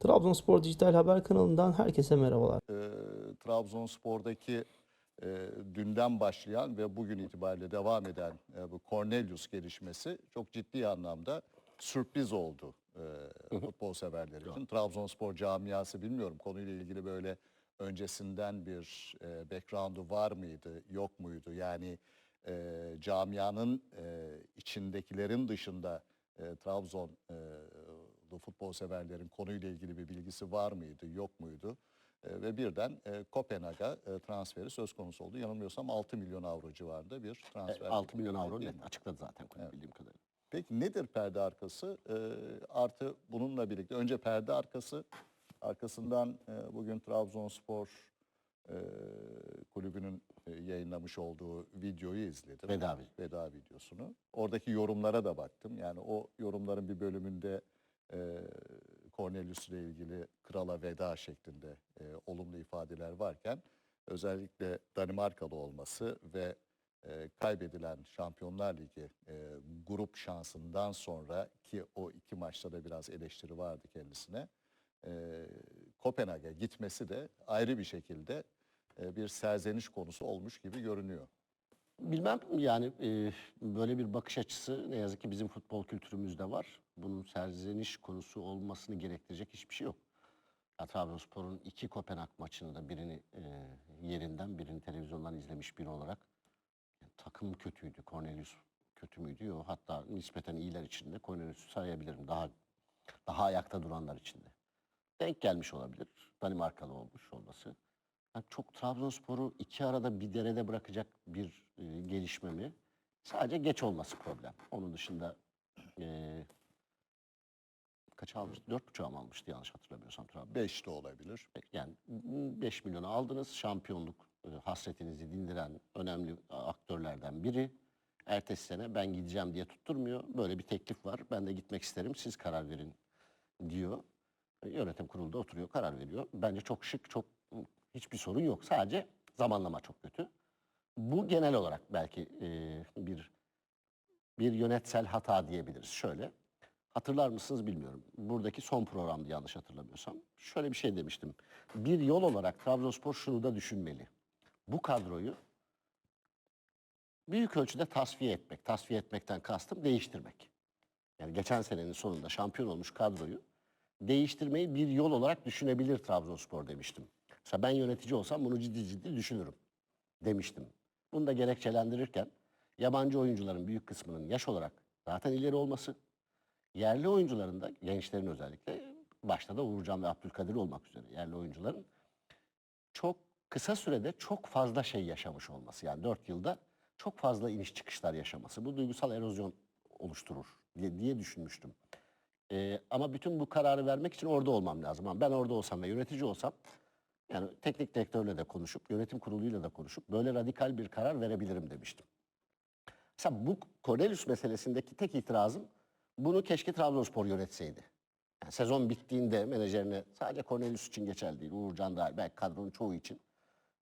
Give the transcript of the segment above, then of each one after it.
Trabzonspor Dijital Haber kanalından herkese merhabalar. e, Trabzonspor'daki e, dünden başlayan ve bugün itibariyle devam eden e, bu Cornelius gelişmesi çok ciddi anlamda sürpriz oldu e, futbol severler için. Trabzonspor camiası bilmiyorum konuyla ilgili böyle öncesinden bir e, background'u var mıydı, yok muydu? Yani e, camianın e, içindekilerin dışında e, Trabzon e, futbol severlerin konuyla ilgili bir bilgisi var mıydı, yok muydu? E, ve birden e, Kopenhag'a e, transferi söz konusu oldu. Yanılmıyorsam 6 milyon avro civarında bir transfer. 6 milyon avro net açıkladı zaten kulüp bildiğim kadarıyla. Peki nedir perde arkası? E, artı bununla birlikte önce perde arkası, arkasından e, bugün Trabzonspor e, kulübünün e, yayınlamış olduğu videoyu izledim. Veda Veda videosunu. Oradaki yorumlara da baktım. Yani o yorumların bir bölümünde e, Cornelius ile ilgili krala veda şeklinde e, olumlu ifadeler varken özellikle Danimarkalı olması ve e, kaybedilen Şampiyonlar Ligi e, grup şansından sonra ki o iki maçta da biraz eleştiri vardı kendisine. E, Kopenhag'a gitmesi de ayrı bir şekilde e, bir serzeniş konusu olmuş gibi görünüyor. Bilmem yani e, böyle bir bakış açısı ne yazık ki bizim futbol kültürümüzde var. Bunun serzeniş konusu olmasını gerektirecek hiçbir şey yok. Ya, Trabzonspor'un iki Kopenhag maçını da birini e, yerinden birini televizyondan izlemiş biri olarak yani takım kötüydü. Cornelius kötü müydü? Yok. Hatta nispeten iyiler içinde Cornelius'u sayabilirim. Daha daha ayakta duranlar içinde. Denk gelmiş olabilir. Danimarkalı olmuş olması. Yani çok Trabzonspor'u iki arada bir derede bırakacak bir e, gelişme mi? Sadece geç olması problem. Onun dışında e, kaç almıştı? Dört buçuğa mı almıştı yanlış hatırlamıyorsam Trabzon. 5 de olabilir. Yani 5 milyonu aldınız. Şampiyonluk e, hasretinizi dindiren önemli aktörlerden biri. Ertesi sene ben gideceğim diye tutturmuyor. Böyle bir teklif var. Ben de gitmek isterim. Siz karar verin diyor. E, Yönetim kurulda oturuyor, karar veriyor. Bence çok şık, çok hiçbir sorun yok. Sadece zamanlama çok kötü. Bu genel olarak belki e, bir bir yönetsel hata diyebiliriz. Şöyle, hatırlar mısınız bilmiyorum. Buradaki son programdı yanlış hatırlamıyorsam. Şöyle bir şey demiştim. Bir yol olarak Trabzonspor şunu da düşünmeli. Bu kadroyu büyük ölçüde tasfiye etmek. Tasfiye etmekten kastım değiştirmek. Yani geçen senenin sonunda şampiyon olmuş kadroyu değiştirmeyi bir yol olarak düşünebilir Trabzonspor demiştim. Mesela ben yönetici olsam bunu ciddi ciddi düşünürüm demiştim. Bunu da gerekçelendirirken yabancı oyuncuların büyük kısmının yaş olarak zaten ileri olması, yerli oyuncuların da gençlerin özellikle başta da Uğurcan ve Abdülkadir olmak üzere yerli oyuncuların çok kısa sürede çok fazla şey yaşamış olması. Yani 4 yılda çok fazla iniş çıkışlar yaşaması. Bu duygusal erozyon oluşturur diye, diye düşünmüştüm. Ee, ama bütün bu kararı vermek için orada olmam lazım. Ben orada olsam ve yönetici olsam yani teknik direktörle de konuşup, yönetim kuruluyla da konuşup böyle radikal bir karar verebilirim demiştim. Mesela bu Cornelius meselesindeki tek itirazım bunu keşke Trabzonspor yönetseydi. Yani sezon bittiğinde menajerine sadece Cornelius için geçerli değil, Uğurcan dahil belki kadronun çoğu için.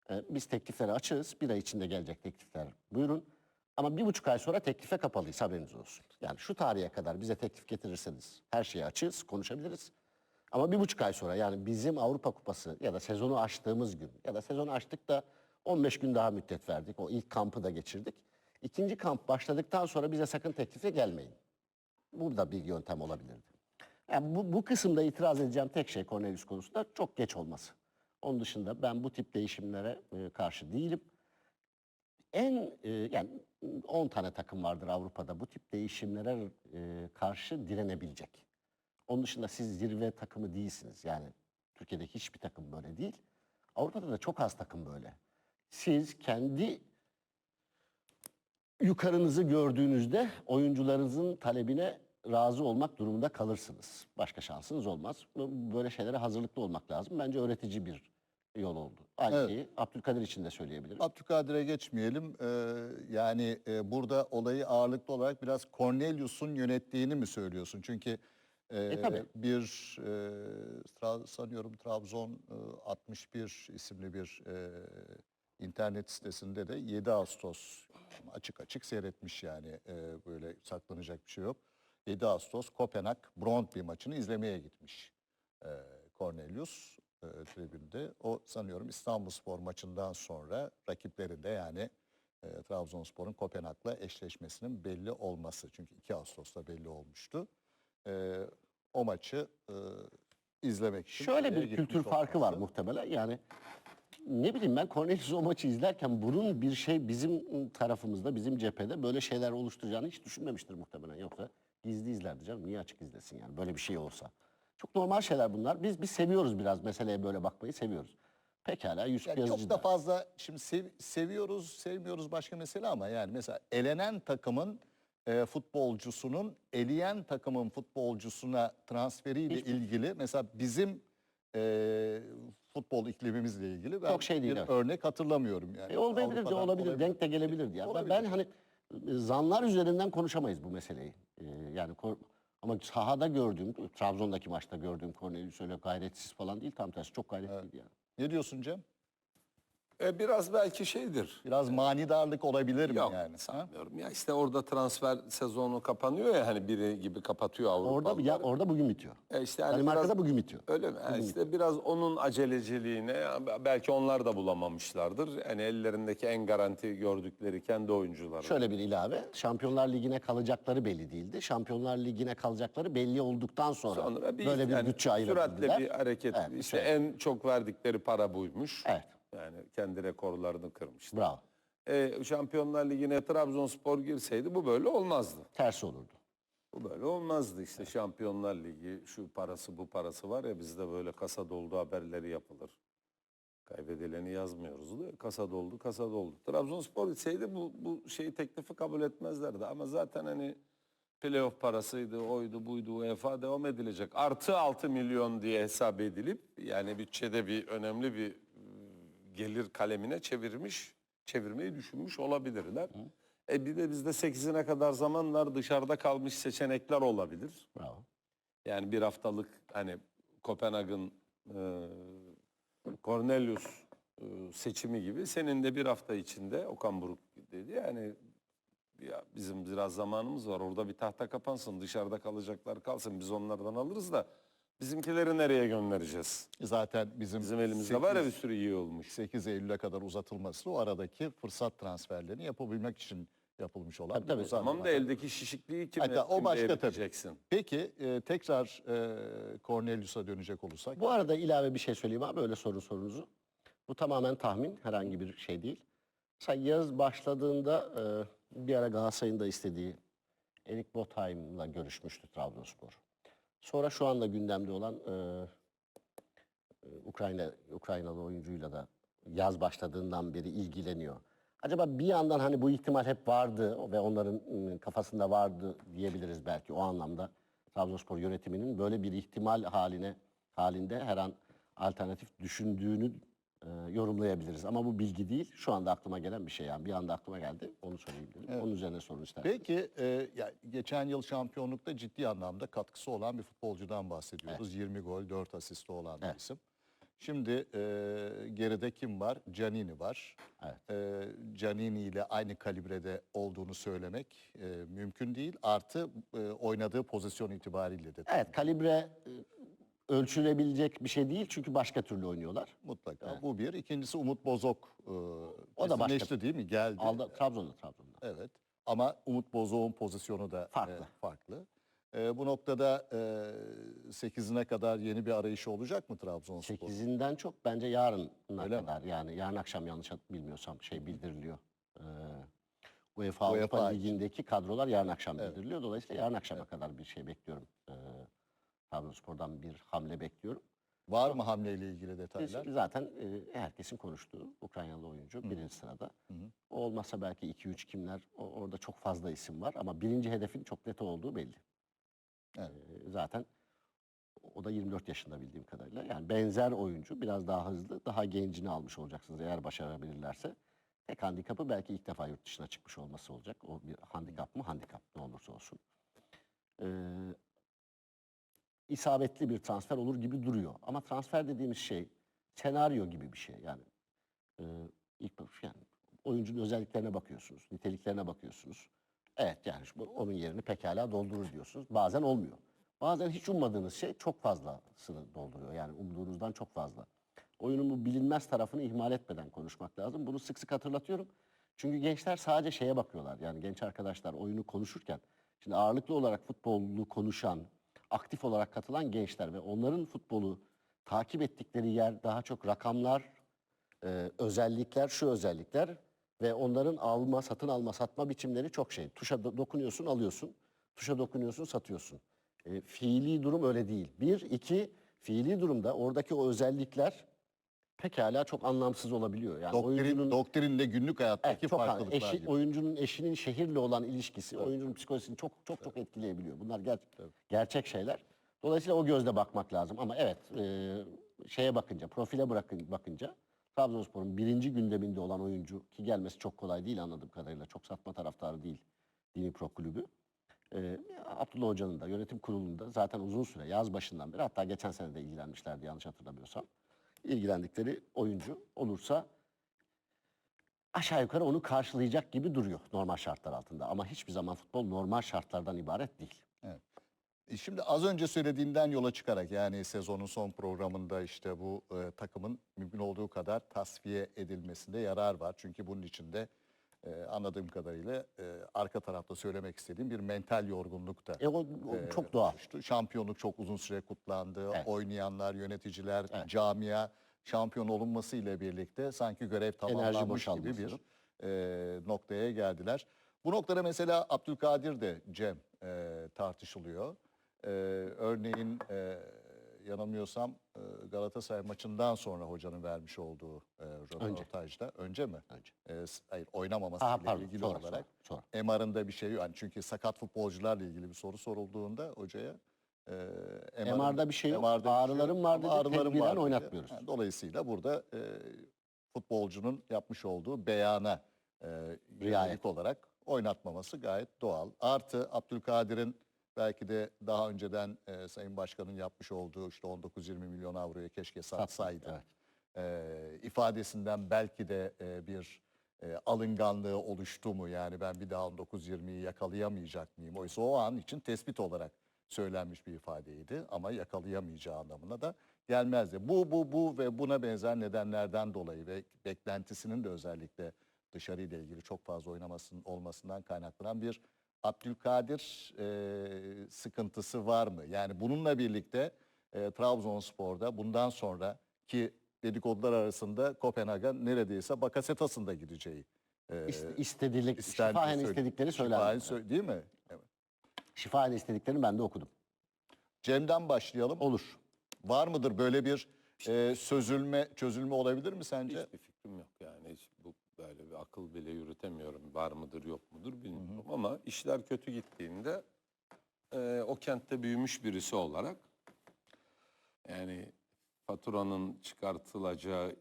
Ee, biz teklifleri açığız. Bir ay içinde gelecek teklifler buyurun. Ama bir buçuk ay sonra teklife kapalıyız haberiniz olsun. Yani şu tarihe kadar bize teklif getirirseniz her şeyi açığız, konuşabiliriz. Ama bir buçuk ay sonra yani bizim Avrupa Kupası ya da sezonu açtığımız gün ya da sezonu açtık da 15 gün daha müddet verdik. O ilk kampı da geçirdik. İkinci kamp başladıktan sonra bize sakın teklife gelmeyin. Bu da bir yöntem olabilirdi. Yani bu, bu kısımda itiraz edeceğim tek şey Cornelius konusunda çok geç olması. Onun dışında ben bu tip değişimlere e, karşı değilim. En e, yani 10 tane takım vardır Avrupa'da bu tip değişimlere e, karşı direnebilecek. Onun dışında siz zirve takımı değilsiniz. Yani Türkiye'de hiçbir takım böyle değil. Avrupa'da da çok az takım böyle. Siz kendi yukarınızı gördüğünüzde oyuncularınızın talebine razı olmak durumunda kalırsınız. Başka şansınız olmaz. Böyle şeylere hazırlıklı olmak lazım. Bence öğretici bir yol oldu. Aynı Evet. şeyi Abdülkadir için de söyleyebilirim. Abdülkadir'e geçmeyelim. Ee, yani e, burada olayı ağırlıklı olarak biraz Cornelius'un yönettiğini mi söylüyorsun? Çünkü e, tabii. bir e, sanıyorum Trabzon e, 61 isimli bir e, internet sitesinde de 7 Ağustos açık açık seyretmiş yani e, böyle saklanacak bir şey yok. 7 Ağustos Kopenhag Brøndby maçını izlemeye gitmiş e, Cornelius e, tribünde. O sanıyorum İstanbulspor maçından sonra rakiplerinde yani e, Trabzonspor'un Kopenhag'la eşleşmesinin belli olması. Çünkü 2 Ağustos'ta belli olmuştu. E, o maçı e, izlemek için. Şöyle bir kültür farkı var muhtemelen. Yani ne bileyim ben Cornelius o maçı izlerken bunun bir şey bizim tarafımızda, bizim cephede böyle şeyler oluşturacağını hiç düşünmemiştir muhtemelen. Yoksa gizli izlerdi canım. Niye açık izlesin yani böyle bir şey olsa. Çok normal şeyler bunlar. Biz biz seviyoruz biraz meseleye böyle bakmayı seviyoruz. Pekala Yusuf Yani Yazıcı çok da. da fazla şimdi sev- seviyoruz, sevmiyoruz başka mesele ama yani mesela elenen takımın e, futbolcusunun eleyen takımın futbolcusuna transferiyle Hiçbir- ilgili mesela bizim e, futbol iklimimizle ilgili ben Çok şey değil, bir evet. örnek hatırlamıyorum yani. E, olmayabilir de Avrupa'dan olabilir, denk de gelebilirdi. Ben- Olabilir. Ben hani e, zanlar üzerinden konuşamayız bu meseleyi. E, yani ama sahada gördüğüm, Trabzon'daki maçta gördüğüm Cornelius öyle gayretsiz falan değil. Tam tersi çok gayretliydi yani. Ne diyorsun Cem? E, biraz belki şeydir. Biraz manidarlık olabilir mi Yok yani? Sanmıyorum. Ya işte orada transfer sezonu kapanıyor ya hani biri gibi kapatıyor Avrupa. Orada ya, orada bugün bitiyor. E işte hani Danimarka'da biraz- bugün bitiyor. Öyle mi? Ha, işte biraz onun aceleciliğine ya belki onlar da bulamamışlardır. Yani ellerindeki en garanti gördükleri kendi oyuncuları. Şöyle bir ilave. Şampiyonlar Ligi'ne kalacakları belli değildi. Şampiyonlar Ligi'ne kalacakları belli olduktan sonra, Sonra böyle bir yani bütçe ayırabildiler. Süratle bir hareket. Evet, işte evet. en çok verdikleri para buymuş. Evet. Yani kendi rekorlarını kırmışlar. Bravo. E, Şampiyonlar Ligi'ne Trabzonspor girseydi bu böyle olmazdı. Tersi olurdu. Bu böyle olmazdı işte Şampiyonlar Ligi şu parası bu parası var ya bizde böyle kasa doldu haberleri yapılır. Kaybedileni yazmıyoruz da kasa doldu kasa doldu. Trabzonspor itseydi bu, bu şeyi teklifi kabul etmezlerdi ama zaten hani playoff parasıydı oydu buydu UEFA devam edilecek. Artı 6 milyon diye hesap edilip yani bütçede bir önemli bir gelir kalemine çevirmiş çevirmeyi düşünmüş olabilirler. E bir de bizde 8'ine kadar zaman var dışarıda kalmış seçenekler olabilir. Bravo. Yani bir haftalık hani Kopenhag'ın e, Cornelius e, seçimi gibi senin de bir hafta içinde Okan Buruk dedi yani ya bizim biraz zamanımız var orada bir tahta kapansın dışarıda kalacaklar kalsın biz onlardan alırız da bizimkileri nereye göndereceğiz? Zaten bizim, Bizim elimizde var ya bir 8 sürü iyi olmuş. 8 Eylül'e kadar uzatılması o aradaki fırsat transferlerini yapabilmek için yapılmış olan Tabii, bir tabii. uzatma. Tamam da eldeki şişikliği kime, Hatta o başka tabii. eriteceksin? Peki e, tekrar e, Cornelius'a dönecek olursak. Bu arada ilave bir şey söyleyeyim abi öyle sorun sorunuzu. Bu tamamen tahmin herhangi bir şey değil. Mesela yaz başladığında e, bir ara Galatasaray'ın da istediği Erik Botheim'la görüşmüştü Trabzonspor. Sonra şu anda gündemde olan e, e, Ukrayna Ukraynalı oyuncuyla da yaz başladığından beri ilgileniyor. Acaba bir yandan hani bu ihtimal hep vardı ve onların ım, kafasında vardı diyebiliriz belki o anlamda. Trabzonspor yönetiminin böyle bir ihtimal haline halinde her an alternatif düşündüğünü e, yorumlayabiliriz. Ama bu bilgi değil. Şu anda aklıma gelen bir şey yani. Bir anda aklıma geldi. Onu söyleyeyim dedim. Onun üzerine sorun isterseniz. Peki e, ya, geçen yıl şampiyonlukta ciddi anlamda katkısı olan bir futbolcudan bahsediyoruz. 20 gol, 4 asisti olan bir Evet. isim. Şimdi e, geride kim var? Canini var. Evet. E, Canini ile aynı kalibrede olduğunu söylemek e, mümkün değil. Artı e, oynadığı pozisyon itibariyle de Evet kalibre e, ölçülebilecek bir şey değil. Çünkü başka türlü oynuyorlar. mutlaka. Bu bir. İkincisi Umut Bozok e, O da başka- değil mi? Geldi. Aldı, Trabzon'da Trabzon'da. Evet. Ama Umut Bozok'un pozisyonu da Farklı. e, farklı. E, bu noktada e, 8'ine kadar yeni bir arayışı olacak mı Trabzonspor? 8'inden çok bence yarına Öyle mi? kadar yani yarın akşam yanlış bilmiyorsam şey bildiriliyor. Ee, UEFA, Avrupa. Ligi'ndeki kadrolar yarın akşam Evet. bildiriliyor. Dolayısıyla yarın akşama kadar bir şey bekliyorum. Ee, Trabzonspor'dan bir hamle bekliyorum. Var mı hamleyle ilgili detaylar? zaten e, herkesin konuştuğu Ukraynalı oyuncu birinci sırada. O olmazsa belki 2-3 kimler o- orada çok fazla isim var ama birinci hedefin çok net olduğu belli. Evet. Ee, zaten o da 24 yaşında bildiğim kadarıyla. Yani benzer oyuncu biraz daha hızlı, daha gencini almış olacaksınız eğer başarabilirlerse. Tek handikapı belki ilk defa yurt dışına çıkmış olması olacak. O bir handikap mı? Handikap ne olursa olsun. Ee, isabetli bir transfer olur gibi duruyor. Ama transfer dediğimiz şey senaryo gibi bir şey. Yani e, ilk bakış yani oyuncunun özelliklerine bakıyorsunuz, niteliklerine bakıyorsunuz. Evet yani şu- onun yerini pekala doldurur diyorsunuz. Bazen olmuyor. Bazen hiç ummadığınız şey çok fazlasını dolduruyor. Yani umduğunuzdan çok fazla. Oyunun bu bilinmez tarafını ihmal etmeden konuşmak lazım. Bunu sık sık hatırlatıyorum. Çünkü gençler sadece şeye bakıyorlar. Yani genç arkadaşlar oyunu konuşurken şimdi ağırlıklı olarak futbolu konuşan, aktif olarak katılan gençler ve onların futbolu takip ettikleri yer daha çok rakamlar, e, özellikler, şu özellikler ve onların alma, satın alma, satma biçimleri çok şey. Tuşa do- dokunuyorsun, alıyorsun. Tuşa dokunuyorsun, satıyorsun. E, fiili durum öyle değil. Bir, iki, fiili durumda oradaki o özellikler pekala çok anlamsız olabiliyor. Yani Doktrin, oyuncunun doktrinle günlük hayattaki Evet, çok farklılıklar eşi, gibi. oyuncunun eşinin şehirle olan ilişkisi, oyuncunun psikolojisini çok çok çok etkileyebiliyor. Bunlar ger- gerçek şeyler. Dolayısıyla o gözle bakmak lazım. Ama evet, e, şeye bakınca, profile bırakın bakınca Trabzonspor'un birinci gündeminde olan oyuncu ki gelmesi çok kolay değil anladığım kadarıyla. Çok satma taraftarı değil Dini Pro Kulübü. E, Abdullah Hoca'nın da yönetim kurulunda zaten uzun süre yaz başından beri hatta geçen sene de ilgilenmişlerdi yanlış hatırlamıyorsam. İlgilendikleri oyuncu olursa aşağı yukarı onu karşılayacak gibi duruyor normal şartlar altında. Ama hiçbir zaman futbol normal şartlardan ibaret değil. E Şimdi az önce söylediğimden yola çıkarak yani sezonun son programında işte bu e, takımın mümkün olduğu kadar tasfiye edilmesinde yarar var. Çünkü bunun içinde e, anladığım kadarıyla e, arka tarafta söylemek istediğim bir mental yorgunluk da E o, o e, çok doğal. oluştu. Şampiyonluk çok uzun süre kutlandı. Evet. Oynayanlar, yöneticiler, camia şampiyon olunması ile birlikte sanki görev tamamlanmış gibi bir e, noktaya geldiler. Bu noktada mesela Abdülkadir de Cem e, tartışılıyor. E, örneğin e, yanılmıyorsam e, Galatasaray maçından sonra hocanın vermiş olduğu e, röportajda önce mi? Önce. E, hayır oynamaması Aha, ile pardon, ilgili sonra, olarak sonra, sonra. MR'ında bir şey yok. Yani çünkü sakat futbolcularla ilgili bir soru sorulduğunda hocaya e, MR'da bir şey yok. MR'da bir Ağrılarım var dedi, tedbiren var dedi. oynatmıyoruz. Yani dolayısıyla burada e, futbolcunun yapmış olduğu beyana e, yönelik olarak oynatmaması gayet doğal. Artı Abdülkadir'in belki de daha önceden e, Sayın Başkan'ın yapmış olduğu işte 19-20 milyon avroya keşke satsaydı. e, ifadesinden belki de e, bir e, alınganlığı oluştu mu? Yani ben bir daha 19-20'yi yakalayamayacak mıyım? Oysa o an için tespit olarak söylenmiş bir ifadeydi ama yakalayamayacağı anlamına da gelmezdi. Bu, bu, bu ve buna benzer nedenlerden dolayı ve beklentisinin de özellikle dışarıyla ilgili çok fazla oynamasının olmasından kaynaklanan bir Abdülkadir e, sıkıntısı var mı? Yani bununla birlikte e, Trabzonspor'da bundan sonra ki dedikodular arasında Kopenhag'a neredeyse Bakasetas'ın da gideceği e, İst- istedilik, şifahen istedikleri şifahen söylendi. sö- değil mi? Evet. Şifahen istediklerini ben de okudum. Cem'den başlayalım. Olur. Var mıdır böyle bir e, sözülme, çözülme olabilir mi sence? Hiçbir fikrim yok yani. Hiç bu böyle bir akıl bile yürütemiyorum. Var mıdır yok mudur bilmiyorum. Ama işler kötü gittiğinde e, o kentte büyümüş birisi olarak yani faturanın çıkartılacağı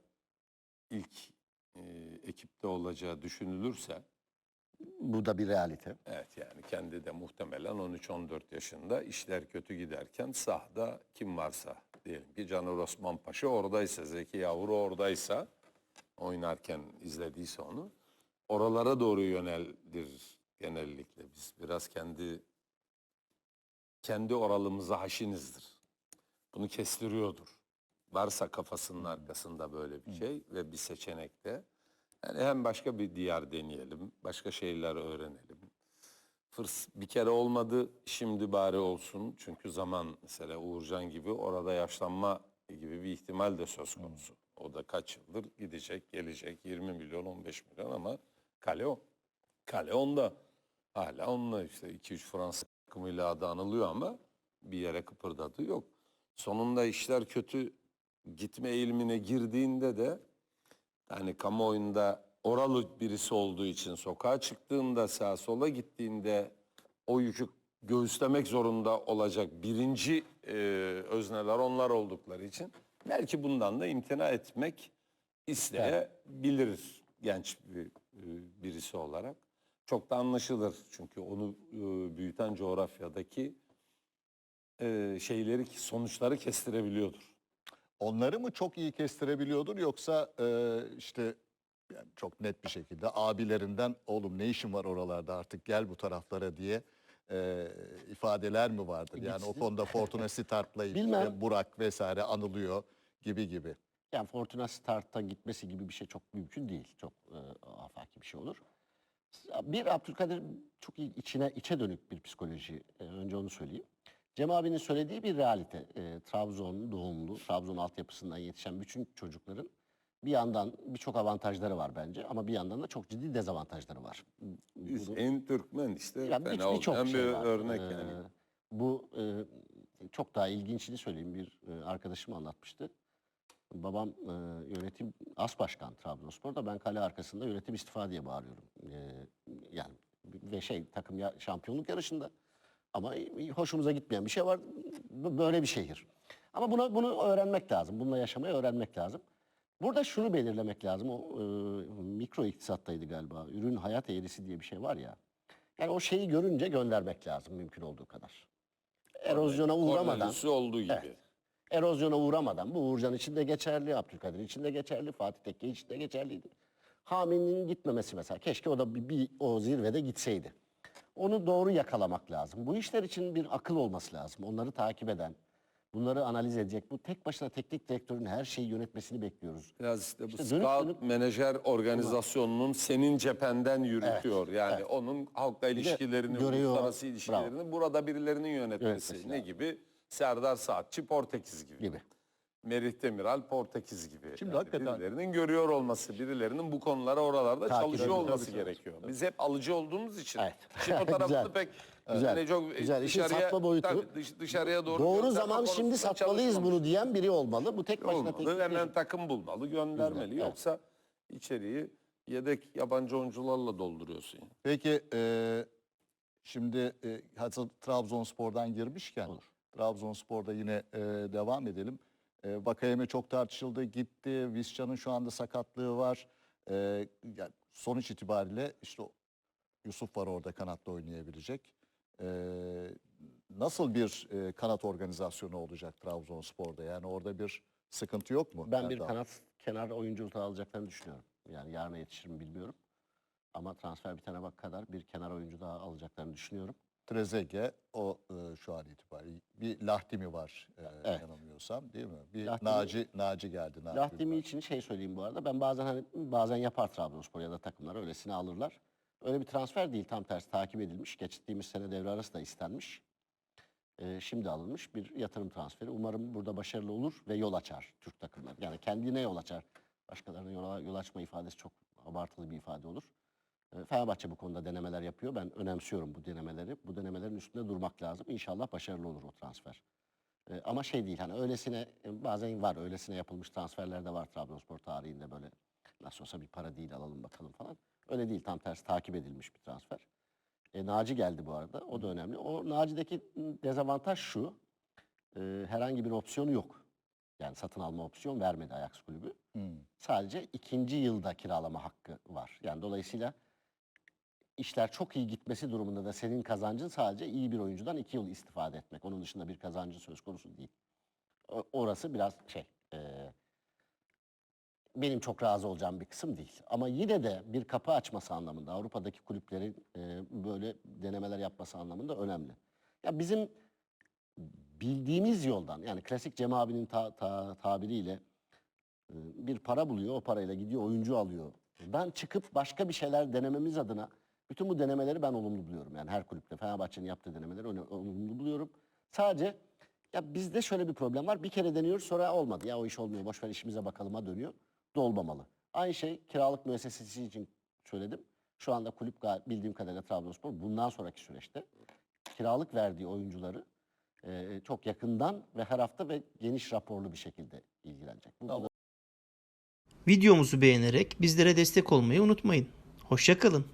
ilk e, ekipte olacağı düşünülürse Bu da bir realite. Evet yani kendi de muhtemelen 13-14 yaşında işler kötü giderken sahada kim varsa diyelim ki Caner Osman Paşa oradaysa, Zeki Yavru oradaysa oynarken izlediyse onu oralara doğru yöneldir genellikle. Biz biraz kendi kendi oralımıza haşinizdir. Bunu kestiriyordur. Varsa kafasının arkasında böyle bir şey ve bir seçenekte yani hem başka bir diyar deneyelim, başka şeyler öğrenelim. Fırs bir kere olmadı, şimdi bari olsun. Çünkü zaman mesela Uğurcan gibi orada yaşlanma gibi bir ihtimal de söz konusu. O da kaç yıldır gidecek, gelecek 20 milyon, 15 milyon ama kale o. Kale onda. Hala onunla işte 2-3 Fransız takımıyla adı anılıyor ama bir yere kıpırdadı yok. Sonunda işler kötü gitme eğilimine girdiğinde de yani kamuoyunda oralı birisi olduğu için sokağa çıktığında sağa sola gittiğinde o yükü göğüslemek zorunda olacak birinci e, özneler onlar oldukları için belki bundan da imtina etmek isteyebilir genç bir, e, birisi olarak. Çok da anlaşılır çünkü onu e, büyüten coğrafyadaki e, şeyleri sonuçları kestirebiliyordur. Onları mı çok iyi kestirebiliyordur yoksa e, işte yani çok net bir şekilde abilerinden oğlum ne işin var oralarda artık gel bu taraflara diye e, ifadeler mi vardır? Yani o konuda Fortuna Start'la Bilmem. Burak vesaire anılıyor gibi gibi. Yani Fortuna Start'a gitmesi gibi bir şey çok mümkün değil. Çok e, afaki bir şey olur. Bir Abdülkadir çok iyi içine içe dönük bir psikoloji. E, önce onu söyleyeyim. Cem abinin söylediği bir realite. E, Trabzon doğumlu, Trabzon altyapısından yetişen bütün çocukların bir yandan birçok avantajları var bence ama bir yandan da çok ciddi dezavantajları var. Biz Bunu- en Türkmen işte ya bir- fena birçok olmayan şey bir var. örnek Ee, yani. Bu e, çok daha ilginçini söyleyeyim. Bir e, arkadaşım anlatmıştı. Babam e, yönetim as başkan Trabzonspor'da ben kale arkasında yönetim istifa diye bağırıyorum. E, yani ve şey takım ya, şampiyonluk yarışında ama hoşumuza gitmeyen bir şey var. Böyle bir şehir. Ama buna bunu öğrenmek lazım. Bununla yaşamayı öğrenmek lazım. Burada şunu belirlemek lazım. O e, mikro iktisattaydı galiba. Ürün hayat eğrisi diye bir şey var ya. Yani o şeyi görünce göndermek lazım mümkün olduğu kadar. Erozyona uğramadan, Cornelius'u olduğu gibi. Evet. erozyona uğramadan bu Uğurcan için de geçerli, Abdülkadir için de geçerli, Fatih Tekke için de geçerliydi. Hami'nin gitmemesi mesela. Keşke o da bir, bir o zirvede gitseydi. Onu doğru yakalamak lazım. Bu işler için bir akıl olması lazım. Onları takip eden, bunları analiz edecek. Bu tek başına teknik direktörün her şeyi yönetmesini bekliyoruz. Biraz işte bu İşte scout dönüp- menajer organizasyonunun senin cephenden yürütüyor. yani onun halkla ilişkilerini, uluslararası ilişkilerini burada birilerinin yönetmesi. Yönetmesi ne lazım. gibi? Serdar Saatçi Portekiz gibi. Gibi. Merih Demiral Portekiz gibi. Şimdi hakikaten- birilerinin görüyor olması, birilerinin bu konulara oralarda Takip çalışıyor olması gerekiyor. Biz hep alıcı olduğumuz için Evet. işin o tarafını pek Güzel. hani çok Güzel. İşin dışarıya, satma boyutu. tabii dış- dışarıya doğru Doğru zaman şimdi satmalıyız bunu diyen biri olmalı. Bu tek başına olmalı. teknik Hemen takım bulmalı, göndermeli. Evet. Yoksa içeriği yedek yabancı oyuncularla dolduruyorsun. yani. Peki e, şimdi e, hazır Trabzonspor'dan girmişken Olur. Trabzonspor'da yine e, devam edelim. E, Vakayeme çok tartışıldı gitti. Visca'nın şu anda sakatlığı var. E, yani sonuç itibariyle işte Yusuf var orada kanatta oynayabilecek. E, nasıl bir e, kanat organizasyonu olacak Trabzonspor'da? Yani orada bir sıkıntı yok mu? Ben bir Erdal? kanat kenar oyuncu alacaklarını düşünüyorum. Yani yarına yetişir mi bilmiyorum. Ama transfer bitene bak kadar bir kenar oyuncu daha alacaklarını düşünüyorum. Trezeguet o e, şu an itibariyle. Bir Lahtimi var e, Evet. yanılmıyorsam değil mi? Bir Lahtimi- Naci Naci geldi. Naci Lahdimi var. için şey söyleyeyim bu arada. Ben bazen hani bazen yapar Trabzonspor ya da takımlar öylesine alırlar. Öyle bir transfer değil tam tersi takip edilmiş. Geçtiğimiz sene devre arası da istenmiş. Ee, şimdi alınmış bir yatırım transferi. Umarım burada başarılı olur ve yol açar Türk takımlar. Yani kendine yol açar. Başkalarına yol, yol açma ifadesi çok abartılı bir ifade olur. Ee, Fenerbahçe bu konuda denemeler yapıyor. Ben önemsiyorum bu denemeleri. Bu denemelerin üstünde durmak lazım. İnşallah başarılı olur o transfer. Ee, ama şey değil hani öylesine e, bazen var öylesine yapılmış transferler de var Trabzonspor tarihinde böyle nasıl olsa bir para değil alalım bakalım falan. Öyle değil tam tersi takip edilmiş bir transfer. E, Naci geldi bu arada o da önemli. O Naci'deki dezavantaj şu e, herhangi bir opsiyonu yok. Yani satın alma opsiyon vermedi Ajax kulübü. Hmm. Sadece ikinci yılda kiralama hakkı var. Yani dolayısıyla işler çok iyi gitmesi durumunda da senin kazancın sadece iyi bir oyuncudan iki yıl istifade etmek. Onun dışında bir kazancın söz konusu değil. O- Orası biraz şey, benim çok razı olacağım bir kısım değil. Ama yine de bir kapı açması anlamında Avrupa'daki kulüplerin e, böyle denemeler yapması anlamında önemli. Ya bizim bildiğimiz yoldan yani klasik Cem abinin ta- ta- tabiriyle e, bir para buluyor o parayla gidiyor oyuncu alıyor. Ben çıkıp başka bir şeyler denememiz adına bütün bu denemeleri ben olumlu buluyorum. Yani her kulüpte Fenerbahçe'nin yaptığı denemeleri olumlu buluyorum. Sadece ya bizde şöyle bir problem var. Bir kere deniyoruz sonra olmadı. Ya o iş olmuyor. Boş ver işimize bakalıma dönüyor. Dolmamalı. Aynı şey kiralık müessesesi için söyledim. Şu anda kulüp bildiğim kadarıyla Trabzonspor bundan sonraki süreçte kiralık verdiği oyuncuları e, çok yakından ve her hafta ve geniş raporlu bir şekilde ilgilenecek. Bu, Tamam. Videomuzu beğenerek bizlere destek olmayı unutmayın. Hoşçakalın.